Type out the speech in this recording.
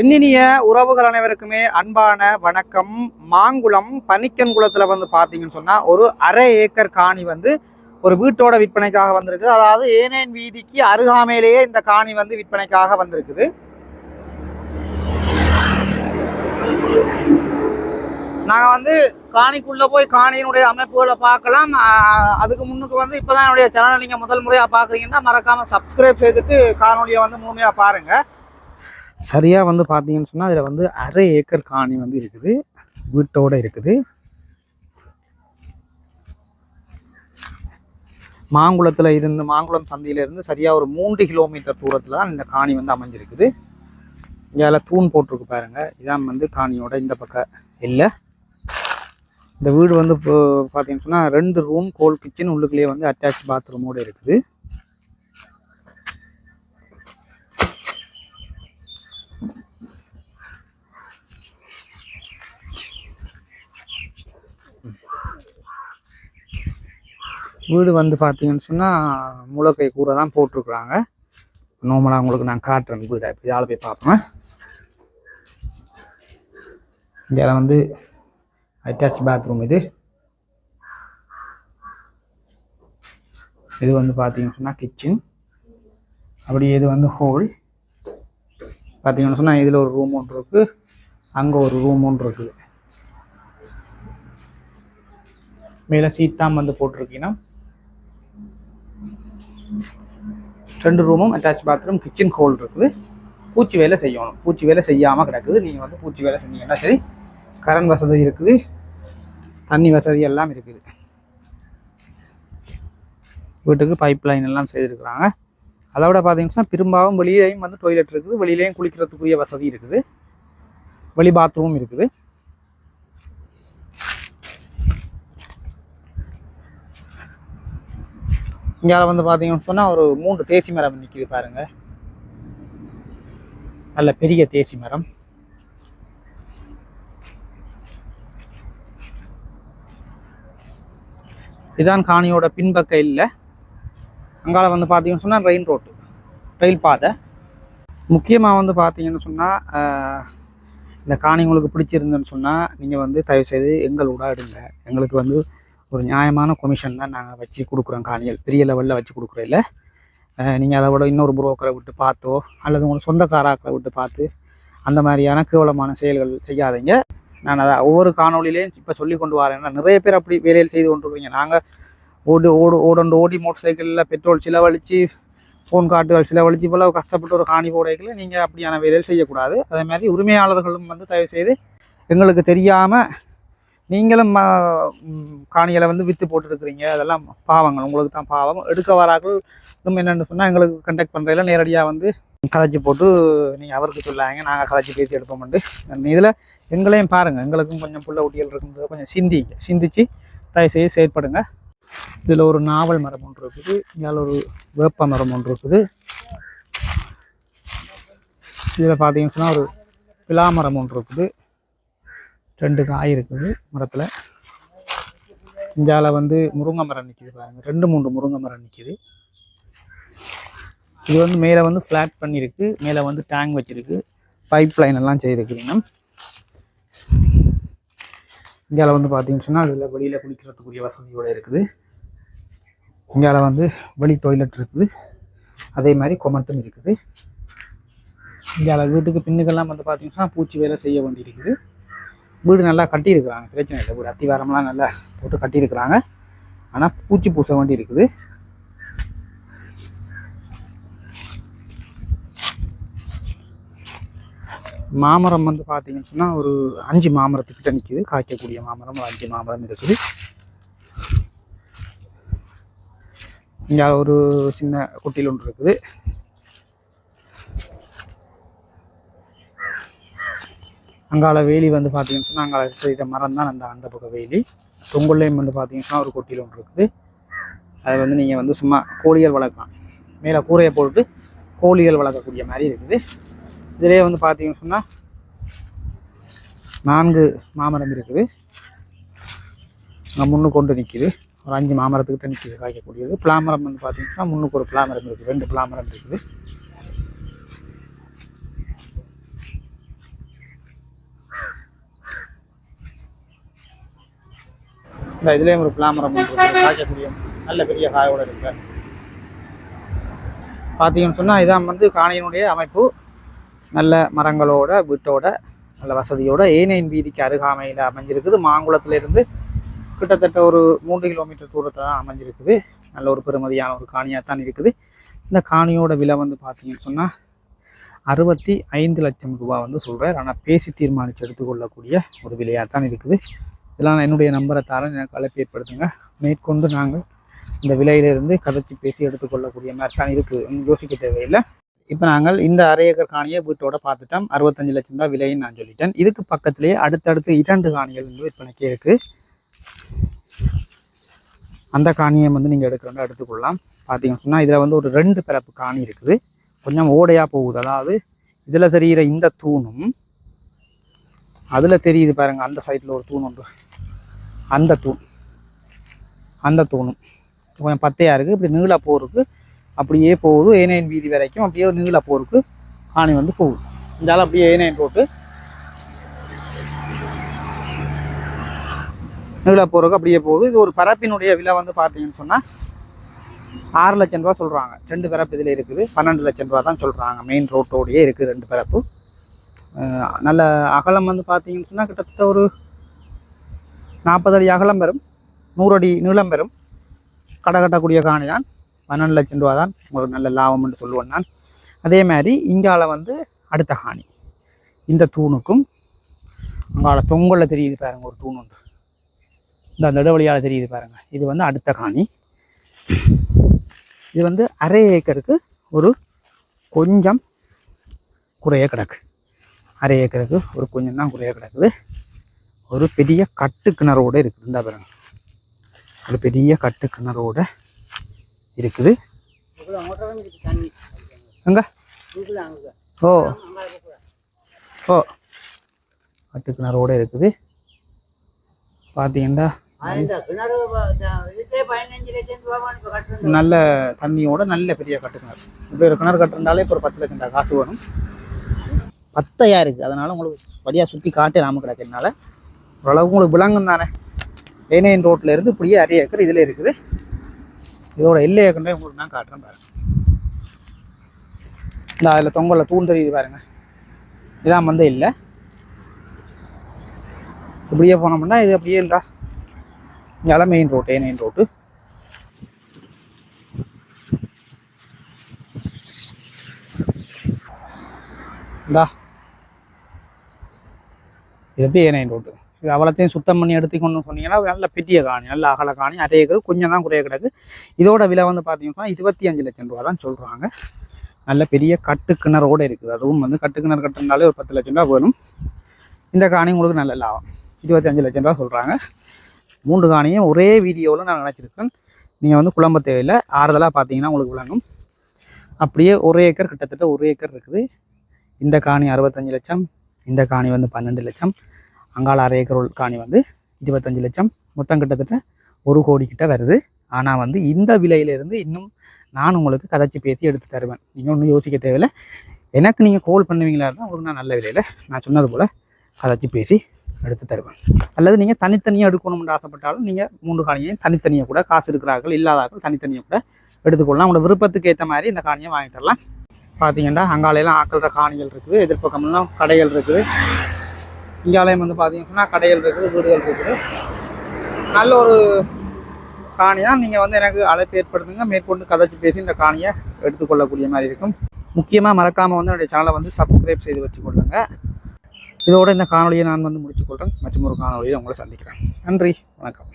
எண்ணினிய உறவுகள் அனைவருக்குமே அன்பான வணக்கம். மாங்குளம் பனிக்கன் குளத்தில் வந்து பார்த்தீங்கன்னு சொன்னால் ஒரு அரை ஏக்கர் காணி வந்து ஒரு வீட்டோட விற்பனைக்காக வந்திருக்குது அதாவது ஏனேன் வீதிக்கு அருகாமையிலேயே இந்த காணி வந்து விற்பனைக்காக வந்திருக்குது. நாங்கள் வந்து காணிக்குள்ளே போய் காணியினுடைய அமைப்புகளை பார்க்கலாம். அதுக்கு முன்னுக்கு வந்து இப்போதான் என்னுடைய சேனலை நீங்கள் முதல் முறையாக பார்க்குறீங்கன்னா மறக்காமல் சப்ஸ்கிரைப் செய்துட்டு காணொலியை வந்து முழுமையாக பாருங்கள் சரியாக வந்து பார்த்தீங்கன்னு சொன்னால் அதில் வந்து அரை ஏக்கர் காணி வந்து இருக்குது. வீட்டோட இருக்குது. மாங்குளத்தில் இருந்து மாங்குளம் சந்தையிலிருந்து சரியாக ஒரு மூன்று கிலோமீட்டர் தூரத்தில் தான் இந்த காணி வந்து அமைஞ்சிருக்குது. இங்கே தூண் போட்டிருக்கு பாருங்கள் இதான் வந்து காணியோட இந்த பக்கம் இல்லை இந்த வீடு வந்து இப்போ பார்த்தீங்கன்னு சொன்னால் ரெண்டு ரூம் கோல் கிச்சன் உள்ளுக்குள்ளேயே வந்து அட்டாச் பாத்ரூமோடு இருக்குது. வீடு வந்து பார்த்தீங்கன்னு சொன்னால் முளைக்கை கூரை தான் போட்டிருக்குறாங்க. நார்மலாக உங்களுக்கு நான் காட்டுறேன் வீடை. இப்போ இதால் போய் பார்ப்பேன் இங்கே வந்து அட்டாச் பாத்ரூம் இது. இது வந்து பார்த்தீங்கன்னு சொன்னால் கிச்சன் அப்படி இது வந்து ஹோல் பார்த்தீங்கன்னு சொன்னால் இதில் ஒரு ரூம் ஒன்று இருக்குது அங்கே ஒரு ரூம் ஒன்று இருக்குது. மேலே சீட் தான் வந்து போட்டிருக்கீங்கன்னா ரெண்டு ரூமும் அட்டாச் பாத்ரூம் கிச்சன் ஹோல் இருக்குது. பூச்சி வேலை செய்யணும். பூச்சி வேலை செய்யாமல் கிடக்குது. நீங்கள் வந்து பூச்சி வேலை செஞ்சீங்கன்னா சரி கரண்ட் வசதி இருக்குது. தண்ணி வசதி எல்லாம் இருக்குது. வீட்டுக்கு பைப் லைன் எல்லாம் செய்திருக்கிறாங்க. அதை விட பார்த்தீங்கன்னா பெரும்பாலும் வெளியிலையும் வந்து டொய்லெட் இருக்குது. வெளியிலையும் குளிக்கிறதுக்குரிய வசதி இருக்குது. வெளி பாத்ரூம் இருக்குது. இங்கே வந்து பார்த்தீங்கன்னு சொன்னால் ஒரு மூன்று தேசி மரம் நிற்கிது பாருங்க. நல்ல பெரிய தேசி மரம். இதான் காணியோட பின்பக்க இல்லை. அங்கால வந்து பார்த்தீங்கன்னு சொன்னால் ரெயின் ரோட்டு ரயில் பாதை. முக்கியமாக வந்து பார்த்தீங்கன்னு சொன்னால் இந்த காணி உங்களுக்கு பிடிச்சிருந்துன்னு சொன்னால் நீங்கள் வந்து தயவுசெய்து எங்களோட எடுங்க. எங்களுக்கு வந்து ஒரு நியாயமான கொமிஷன் தான் நாங்கள் வச்சு கொடுக்குறோம் காணிகள். பெரிய லெவலில் வச்சு கொடுக்குறதில்ல நீங்கள் அதை விட இன்னொரு புரோக்கரை விட்டு பார்த்தோ அல்லது உங்களுக்கு சொந்தக்காராக்களை விட்டு பார்த்து அந்த மாதிரியான கேவலமான செயல்கள் செய்யாதீங்க. நான் அதை ஒவ்வொரு காணொலியிலையும் இப்போ சொல்லி கொண்டு வரேன். நிறைய பேர் அப்படி வேலையில் செய்து கொண்டுருக்கீங்க நாங்கள் ஓடு ஓடு ஓடண்டு ஓடி மோட்டர் சைக்கிளில் பெட்ரோல் செலவழித்து ஃபோன் காட்டுகள் செலவழித்து இவ்வளவு கஷ்டப்பட்டு ஒரு காணி போடைகளை நீங்கள் அப்படியான வேலையில் செய்யக்கூடாது. அதே மாதிரி உரிமையாளர்களும் வந்து தயவு செய்து எங்களுக்கு தெரியாமல் நீங்களும் ம- காணிகளை வந்து விற்று போட்டுருக்குறீங்க. அதெல்லாம் பாவங்கள். உங்களுக்கு தான் பாவம். எடுக்க வராக்கள் இன்னும் என்னென்னு சொன்னால் எங்களுக்கு கண்டக்ட் பண்ணுறதுல நேரடியாக வந்து கதைச்சி போட்டு நீங்கள் அவருக்கு சொல்லாங்க நாங்கள் கதைச்சி பேசி எடுப்போம்ண்டு இதில் எங்களையும் பாருங்கள் எங்களுக்கும் கொஞ்சம் புள்ள ஊட்டிகள் இருக்குன்றது கொஞ்சம் சிந்திங்க சிந்திச்சு தயவு செய்து செயற்படுங்க. இதில் ஒரு நாவல் மரம் ஒன்று இருக்குது. இதில் ஒரு வேப்ப மரம் ஒன்று இருக்குது. இதில் பார்த்தீங்கன்னு சொன்னால் ஒரு பிலா மரம் ஒன்று இருக்குது. ரெண்டு காய் இருக்குது மரத்தில். இந்தியாவில் வந்து முருங்கை மரம் நிற்கிது பாருங்கள் ரெண்டு மூன்று முருங்கை மரம் நிற்கிது இது வந்து மேலே வந்து ஃப்ளாட் பண்ணியிருக்கு மேலே வந்து டேங்க் வச்சிருக்கு. பைப் லைன் எல்லாம் செய்திருக்குதுங்க இந்தியாவில் வந்து பார்த்தீங்கன்னு சொன்னால் அதில் வெளியில் குளிக்கிறதுக்குரிய வசதியோடு இருக்குது. இந்தியாவில் வந்து வெளி டாய்லெட் இருக்குது. அதே மாதிரி கொமட்டும் இருக்குது. இந்தியாவில் வீட்டுக்கு பின்னுக்கெல்லாம் வந்து பார்த்தீங்கன்னா பூச்சி வேலை செய்ய வேண்டியிருக்குது. வீடு நல்லா கட்டியிருக்கிறாங்க. பிரச்சனை இல்லை. வீடு அத்திவாரம்லாம் நல்லா போட்டு கட்டியிருக்கிறாங்க. ஆனால் பூச்சி பூச வேண்டி இருக்குது. மாமரம் வந்து பார்த்தீங்கன்னு சொன்னால் ஒரு அஞ்சு மாமரத்துக்கிட்ட நிற்கிது காய்க்கக்கூடிய மாமரம் ஒரு அஞ்சு மாமரம் இருக்குது. இங்கே ஒரு சின்ன குட்டியில் ஒன்று இருக்குது. அங்கால வேலி வந்து பார்த்தீங்கன்னு சொன்னால் அங்கால செய்த மரம் தான் அந்த அந்த பக்கம் வேலி. தொங்குள்ளையும் வந்து பார்த்தீங்கன்னா ஒரு கொட்டியில் ஒன்று இருக்குது. அதை வந்து நீங்கள் வந்து சும்மா கோழிகள் வளர்க்கலாம். மேலே கூரையை போட்டு கோழிகள் வளர்க்கக்கூடிய மாதிரி இருக்குது. இதிலே வந்து பார்த்தீங்கன்னு சொன்னால் நான்கு மாமரம் இருக்குது. அங்கே முன்னு கொண்டு நிற்கிது ஒரு அஞ்சு மாமரத்துக்கிட்ட நிற்கிது காய்க்கக்கூடியது. பிளாமரம் வந்து பார்த்தீங்கன்னா முன்னுக்கு ஒரு பிளாமரம் இருக்குது. ரெண்டு பிளாமரம் இருக்குது. இந்த இதுலேயும் ஒரு பிளாமரம் காய்க்கக்கூடிய நல்ல பெரிய காயோடு இருக்கு. பார்த்தீங்கன்னு சொன்னால் இதான் வந்து காணியினுடைய அமைப்பு. நல்ல மரங்களோட வீட்டோட நல்ல வசதியோட ஏனையின் வீதிக்கு அருகாமையில் அமைஞ்சிருக்குது. மாங்குளத்திலேருந்து கிட்டத்தட்ட ஒரு மூன்று கிலோமீட்டர் தூரத்தில் தான் அமைஞ்சிருக்குது. நல்ல ஒரு பெருமதியான ஒரு காணியாக தான் இருக்குது. இந்த காணியோட விலை வந்து பார்த்தீங்கன்னு சொன்னால் அறுபத்தி ஐந்து லட்சம் ரூபாய் வந்து சொல்கிறார் ஆனால் பேசி தீர்மானித்து எடுத்துக்கொள்ளக்கூடிய ஒரு விலையாக தான் இருக்குது. இதெல்லாம் நான் என்னுடைய நம்பரை தரேன். எனக்கு அழைப்பு ஏற்படுத்துங்க. மேற்கொண்டு நாங்கள் இந்த விலையிலிருந்து கதைச்சி பேசி எடுத்துக்கொள்ளக்கூடிய மாதிரி தான் இருக்குது. ஒண்ணும் யோசிக்க தேவையில்லை. இப்போ நாங்கள் இந்த அரை ஏக்கர் காணியை வீட்டோட பார்த்துட்டோம். அறுபத்தஞ்சு லட்சம் ரூபாய் விலைன்னு நான் சொல்லிட்டேன். இதுக்கு பக்கத்திலேயே அடுத்தடுத்து இரண்டு காணிகள் வந்து விற்பனைக்கு இருக்குது அந்த காணியை வந்து நீங்கள் எடுக்கிறோம் எடுத்துக்கொள்ளலாம். பார்த்தீங்கன்னு சொன்னால் இதில் வந்து ஒரு ரெண்டு பிறப்பு காணி இருக்குது. கொஞ்சம் ஓடையாக போகுது. அதாவது இதில் தெரிகிற இந்த தூணும் அதில் தெரியுது பாருங்கள் அந்த சைடில் ஒரு தூண் உண்டு அந்த தூண். அந்த தூணும். கொஞ்சம் பத்தையாக இருக்குது இப்படி நீள போருக்கு அப்படியே போகுது ஏனையன் வீதி வரைக்கும். அப்படியே நீள போருக்கு ஆணி வந்து போகுது. இருந்தாலும் அப்படியே ஏனையன் ரோட்டு நீள போருக்கு அப்படியே போகுது. இது ஒரு பரப்பினுடைய விலை வந்து பார்த்தீங்கன்னு சொன்னால் ஆறு லட்சம் ரூபா சொல்கிறாங்க ரெண்டு பிறப்பு இதில் இருக்குது. பன்னெண்டு லட்சம் ரூபா தான் சொல்கிறாங்க மெயின் ரோட்டோடையே இருக்குது ரெண்டு பரப்பு. நல்ல அகலம் வந்து பார்த்தீங்கன்னு சொன்னால் கிட்டத்தட்ட ஒரு நாற்பது அடி அகலம் பெறும் நூறு அடி நீளம் பெறும். கடை கட்டக்கூடிய காணி தான். பன்னெண்டு லட்சம் ரூபா தான். ஒரு நல்ல லாபம்னு சொல்லுவேன் நான். அதே மாதிரி இங்கால வந்து அடுத்த காணி. இந்த தூணுக்கும் அங்கால தொங்கலில் தெரியுது பாருங்க ஒரு தூண் உண்டு இந்த நடுவழியால் தெரியுது பாருங்க. இது வந்து அடுத்த காணி. இது வந்து அரை ஏக்கருக்கு ஒரு கொஞ்சம் குறைய கிடக்கு. அரை ஏக்கருக்கு ஒரு கொஞ்சம் தான் குறைய கிடக்குது. ஒரு பெரிய கட்டு கிணறோட இருக்குது. இந்த பாருங்க. ஒரு பெரிய கட்டு கிணறோட இருக்குது. அங்க? ஓ. ஓ. கட்டு கிணறோட இருக்குது. பார்த்தீங்கன்னா நல்ல தண்ணியோட நல்ல பெரிய கட்டு கிணறு. இப்போ ஒரு கிணறு கட்டுறதாலே இப்போ ஒரு பத்து லட்சம் காசு வரும். பத்தையா இருக்குது அதனால் உங்களுக்கு படியாக சுற்றி காட்டு நாம கிடக்கிறதுனால ஓரளவுக்கு உங்களுக்கு விளங்கும் தானே? ஏனையன் ரோட்டில் இருந்து இப்படியே அரை ஏக்கர் இதில் இருக்குது. இதோட எல்லை ஏக்கரே உங்களுக்கு நான் காட்டுறேன் பாருங்க. இல்லை அதில் தொங்கலில் தூண் தெரியுது பாருங்க. இதான் வந்து இல்லை. இப்படியே போனோம்னா இது அப்படியே இருந்தா இங்கே மெயின் ரோட்டு ஏனையன் ரோட்டு இந்தா. இது எப்படி ஏனையன் ரோட்டு அவ்வளோத்தையும் சுத்தம் பண்ணி எடுத்துக்கணும்னு சொன்னீங்கன்னா நல்ல பெரிய காணி நல்ல அகல காணி அரை ஏக்கர் கொஞ்சம் தான் குறைய கிடக்கு. இதோட விலை வந்து பார்த்தீங்கன்னா இருபத்தி அஞ்சு லட்சம் ரூபா தான் சொல்கிறாங்க நல்ல பெரிய கட்டு கிணறோட இருக்குது. அதுவும் வந்து கட்டு கிணறு கட்டுறதுனாலே ஒரு பத்து லட்சம் ரூபா வேணும் இந்த காணி உங்களுக்கு நல்ல லாபம். இருபத்தி அஞ்சு லட்சம் ரூபா சொல்கிறாங்க மூன்று காணியும் ஒரே வீடியோவில் நான் நினச்சிருக்கேன். நீங்கள் வந்து குழம்ப தேவையில்லை ஆறுதலாக பார்த்தீங்கன்னா உங்களுக்கு விளங்கும். அப்படியே ஒரு ஏக்கர் கிட்டத்தட்ட ஒரு ஏக்கர் இருக்குது. இந்த காணி அறுபத்தஞ்சு லட்சம் இந்த காணி வந்து பன்னெண்டு லட்சம். அங்காள அரை ஏக்கர் காணி வந்து இருபத்தஞ்சு லட்சம். மொத்தம் கிட்டத்தட்ட ஒரு கோடி கிட்ட வருது. ஆனால் வந்து இந்த விலையிலிருந்து இன்னும் நான் உங்களுக்கு கதைச்சி பேசி எடுத்து தருவேன். நீங்கள் ஒன்றும் யோசிக்க தேவையில்லை. எனக்கு நீங்கள் கோல் பண்ணுவீங்களா இருந்தால் உங்களுக்கு நான் நல்ல விலையில் நான் சொன்னது போல் கதைச்சி பேசி எடுத்து தருவேன். அல்லது நீங்கள் தனித்தனியாக எடுக்கணும்னு ஆசைப்பட்டாலும் நீங்கள் மூன்று காணியையும் தனித்தனியாக கூட காசு இருக்கிறார்கள் இல்லாதார்கள் தனித்தனியாக கூட எடுத்துக்கொள்ளலாம். உங்களோட விருப்பத்துக்கு ஏற்ற மாதிரி இந்த காணியை வாங்கி தரலாம். பார்த்தீங்கன்னா அங்காலையெல்லாம் ஆக்கள்ற காணிகள் இருக்குது எதிர்ப்பக்கம்லாம் கடைகள் இருக்குது. இங்காலயம் வந்து பார்த்தீங்கன்னா கடைகள் இருக்குது வீடுகள் இருக்குது. நல்ல ஒரு காணி தான். நீங்கள் வந்து எனக்கு அழைப்பு ஏற்படுத்துங்க. மேற்கொண்டு கதைச்சி பேசி இந்த காணியை எடுத்துக்கொள்ளக்கூடிய மாதிரி இருக்கும். முக்கியமாக மறக்காமல் வந்து என்னுடைய சேனலை வந்து சப்ஸ்கிரைப் செய்து வச்சுக்கொள்ளுங்க இதோட இந்த காணொலியை நான் வந்து முடிச்சுக்கொள்கிறேன் மற்றும் ஒரு காணொலியை உங்களை சந்திக்கிறேன். நன்றி. வணக்கம்.